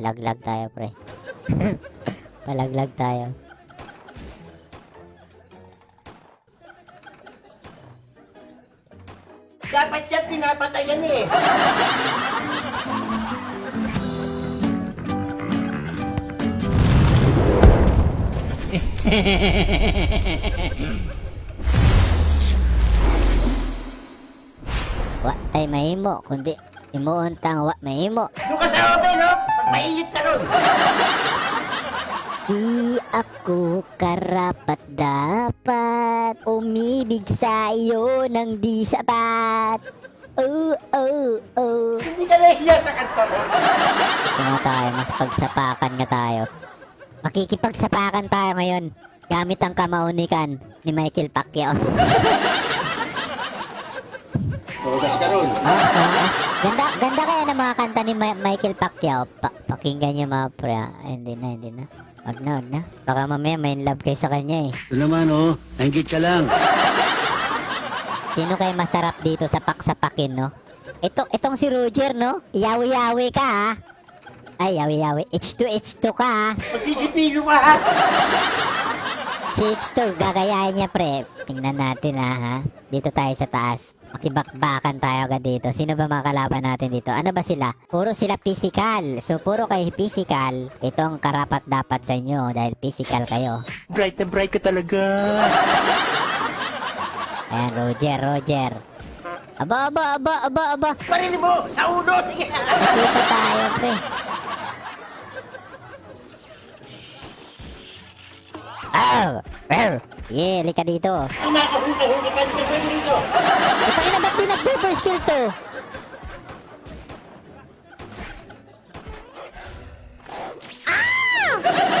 Palaglag tayo, pre. Palaglag tayo. Dapat yan pinapatayan eh. Wa tay mahimo, kundi imuuntang wa mahimo. Doon ka sa oven, no? Mainit ka ron. Di ako karapat dapat umibig sa iyo ng di sapat. Oh, oh, oh. Hindi ka nahiya sa kanto mo. Ito nga tayo, makipagsapakan nga tayo. Makikipagsapakan tayo ngayon. Gamit ang kamaunikan ni Michael Pacquiao. Tugas ka ron. Ah, ah, ah. Ganda, ganda kaya ng mga kanta ni Ma- Michael Pacquiao. Pa pakinggan niyo mga pre. ah. Ay, hindi na, hindi na. Wag na, wag na. Baka mamaya may in love kayo sa kanya eh. Ito naman oh, nanggit ka lang. Sino kayo masarap dito sa paksapakin, no? Ito, itong si Roger, no? Yawi-yawi ka, ha? Ay, yawi-yawi. H2, H2 ka, ha? Magsisipilo ka, ha? Si H2, gagayahin niya, pre. Tingnan natin, ha, ha? Dito tayo sa taas. Makibakbakan tayo agad dito. Sino ba mga kalaban natin dito? Ano ba sila? Puro sila physical. So, puro kayo physical. Ito ang karapat dapat sa inyo dahil physical kayo. Bright na bright ka talaga. Ayan, Roger, Roger. Aba, aba, aba, aba, aba. Parin mo, sa uno, sige. Nakita tayo, pre. Ah! Oh! Yeah, lika dito. Kumakahuli-huli pa dito, pwede rito. Ito na ba't di nag-super skill to? Ah!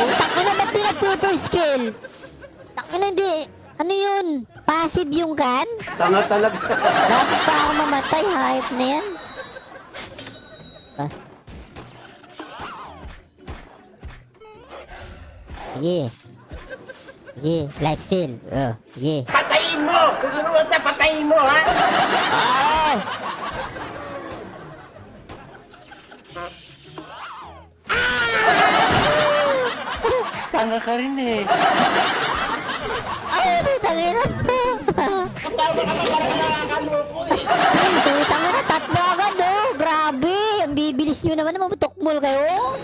Utak ko na ba't di nag-super skill? Taka na hindi. Ano yun? Passive yung gun? Tanga talaga. Bakit pa ako mamatay? Hype na yan. Bas. Sige. Sige, life steal. Oh, sige. Patayin mo! Sunuot na, patayin mo, ha? Oh! Tanga ka rin eh. Ay, putang ina. Ang tama ka pa parang nakakaloko eh. Putang ina, tatlo agad oh. Grabe. Ang bibilis nyo naman. Mamutokmol kayo.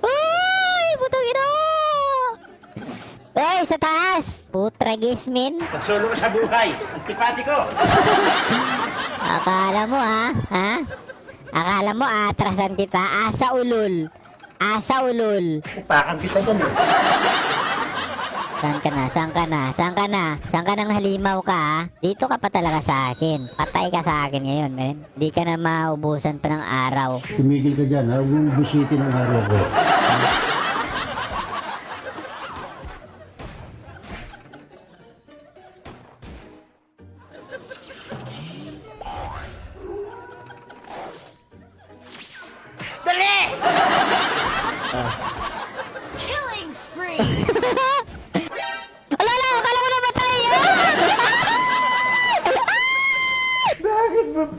Ay, putang ina. Ay, sa taas. Putragis, min. Magsolo ka sa buhay. Antipati ko. Akala mo ha? Ha? Akala mo atrasan kita? Asa ulol. Asa ulol. Upakan kita dyan eh. Saan ka na? Saan ka na? Saan ka na? Saan ka nang halimaw ka ha? Dito ka pa talaga sa akin. Patay ka sa akin ngayon, men. Hindi ka na maubusan pa ng araw. Tumigil ka dyan, ha? Huwag mong busitin ang araw ko.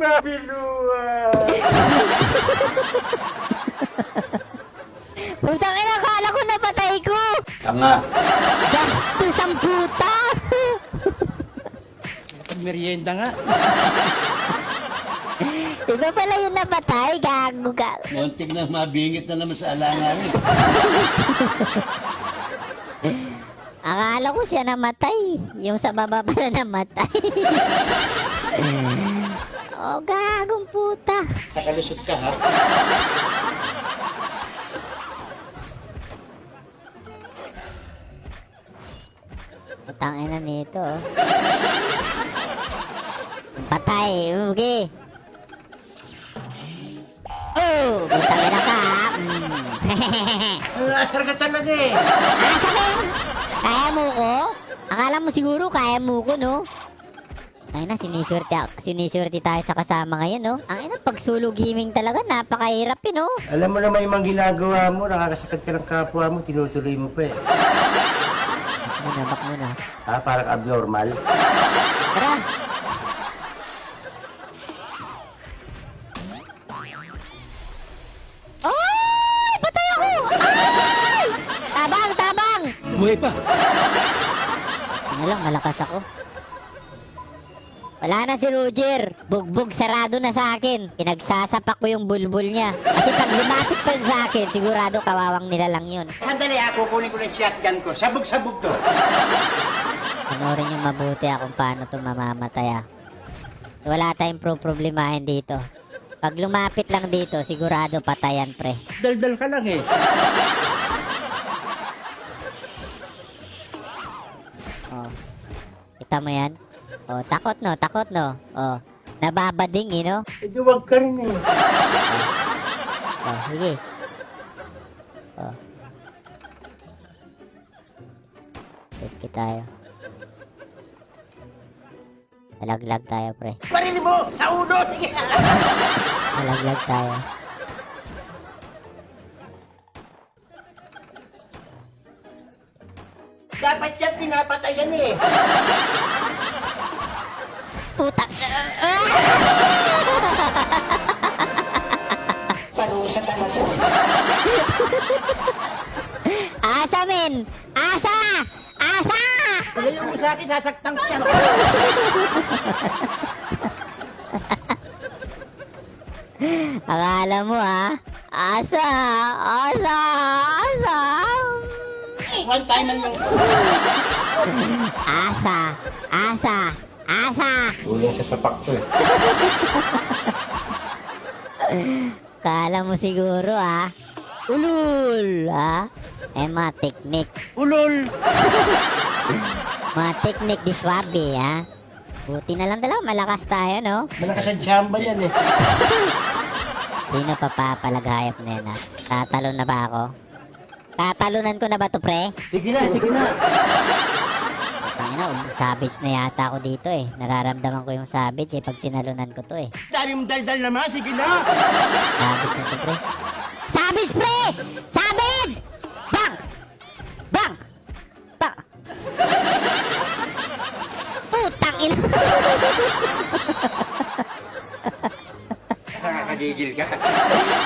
Binuha? Putang ina, akala ko napatay ko! Tanga. Gastos ang puta! Merienda nga. Iba pala yung napatay, gago ka. Muntik na mabingit na naman sa alangan. Akala ko siya namatay. Yung sa baba pala namatay. oh, gagong puta. Nakalusot ka ha? Putang ina nito. oh. Patay, ugi. Oh, putang ina ka. Mm. Asar ka talaga eh. ah, sabihin, kaya mo ko? Akala mo siguro kaya mo ko, no? Ay na, siniswerte, siniswerte tayo sa kasama ngayon, no? Ang ina, pagsulo gaming talaga, napakahirap yun, no? Alam mo na may mga ginagawa mo, nakakasakit ka ng kapwa mo, tinutuloy mo pa eh. Muna, bak muna. Ah, parang abnormal. Tara! Ay! Patay ako! Ay! Tabang, tabang! Buhay pa! Ano lang, malakas ako. Wala na si Roger. Bugbog sarado na sa akin. Pinagsasapak ko yung bulbul niya. Kasi pag lumapit pa yun sa akin, sigurado kawawang nila lang yun. Sandali ha, kukunin ko ng shotgun ko. Sabog-sabog to. Panoorin yung mabuti ah kung paano to mamamatay ah. Wala tayong pro problemahin dito. Pag lumapit lang dito, sigurado patayan pre. Daldal ka lang eh. Oh. Kita mo yan? Oh, takot no, takot no. Oh, nababading eh no? Medyo wag ka rin eh. Oh, sige. Oh. Safety tayo. Malaglag tayo, pre. Barili mo! Sa uno! Sige! Malaglag tayo. Dapat yan pinapatayan eh. Parusa talaga. Asa, men! Asa! Asa! Talayo mo sa akin, sasaktan ko yan. Akala mo, ha? Asa! Asa! Asa! One time lang yung... Asa! Asa! Asa! Kulang sa sapak to eh. Kala mo siguro, ha? Ulul! Ha? Eh, mga teknik. Ulol! Mga teknik di swabe, ha? Buti na lang dalawa, malakas tayo, no? Malakas ang chamba yan eh. Sino pa papalaghayop na yan, ha? Tatalon na ba ako? Tatalunan ko na ba to, pre? Sige na, sige na. Um, savage na yata ako dito eh. Nararamdaman ko yung savage eh pag tinalunan ko to eh. Dami mong daldal naman, sige na! Savage na to, pre. Savage, pre! Savage! Bang! Bang! Bang! Putang ina! Nakakagigil ka.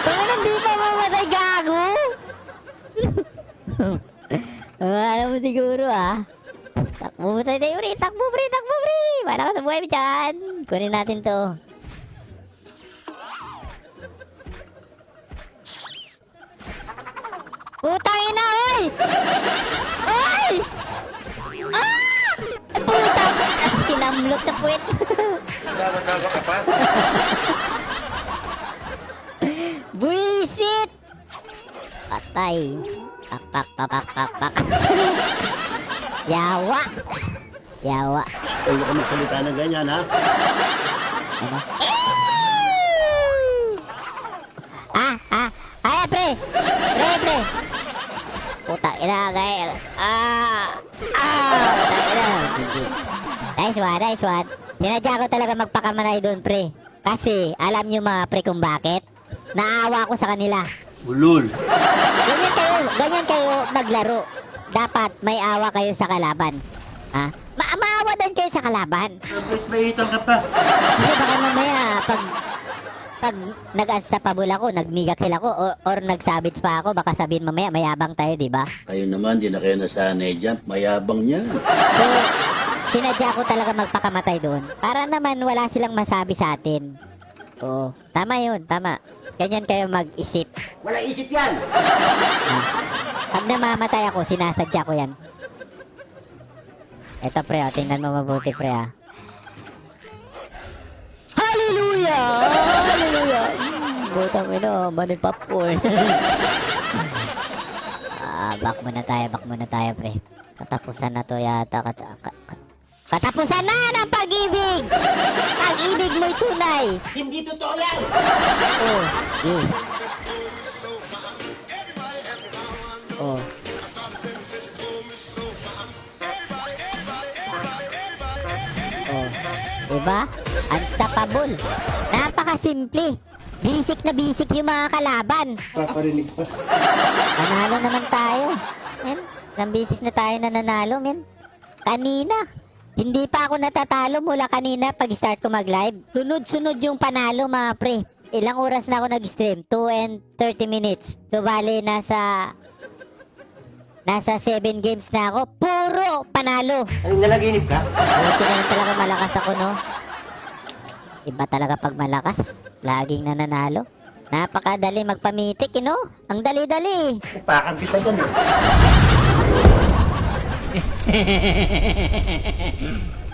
Tangina, hindi pa mamatay gago! Alam mo siguro ah. Takbo tayo tayo, pre. Takbo, pre. Takbo, pre. Wala ka sa buhay mo dyan. Kunin natin to. Putang ina, oy! Oy! Ah! Putang ina, pinamlot sa puwet. Tawa-tawa ka pa. Buisit! Patay. Pak, pak, pak, pak, pak. Yawa. Yawa. Huwag ka magsalita ng ganyan, ha? Ano? Ah, ah. Ay, pre. Pre, pre. Puta, ina, gaya. Ah. Ah. Puta, ina. GG. Nice one, nice one. Sinadya ko talaga magpakamanay doon, pre. Kasi, alam nyo mga pre kung bakit? Naawa ko sa kanila. Ulul. Ganyan kayo, ganyan kayo maglaro. Dapat may awa kayo sa kalaban. Ha? Ma maawa din kayo sa kalaban. Mabait-baitan ka pa. Kasi baka mamaya pag pag nag-unstoppable ako, nag-mega kill ako, or, or nagsabits pa ako, baka sabihin mamaya mayabang tayo, di ba? Kayo naman, di na kayo nasanay dyan. Mayabang niyan. So, sinadya ko talaga magpakamatay doon. Para naman wala silang masabi sa atin. Oo, tama yun, tama. Ganyan kayo mag-isip. Wala isip yan! Pag namamatay ako, sinasadya ko yan. Eto pre, oh, tingnan mo mabuti pre ah. Hallelujah! Hallelujah! Mm, Butang ino, maning popcorn. ah, back muna tayo, back muna tayo pre. Katapusan na to yata. Kat ka- ka- katapusan na ng pag-ibig! Pag-ibig mo'y tunay! Hindi totoo yan! Oh, eh. Diba? Unstoppable. Napakasimple. Basic na basic yung mga kalaban. Paparinig pa. Nanalo naman tayo. Men, ilang beses na tayo na nanalo, men. Kanina. Hindi pa ako natatalo mula kanina pag start ko mag-live. Sunod-sunod yung panalo, mga pre. Ilang oras na ako nag-stream? 2 and 30 minutes. So, bali, nasa Nasa 7 games na ako, puro panalo. Anong nalaginip ka? Buti na lang talaga malakas ako, no? Iba talaga pag malakas. Laging nananalo. Napakadali magpamitik, eh, no? Ang dali-dali. Upakan kita dyan eh.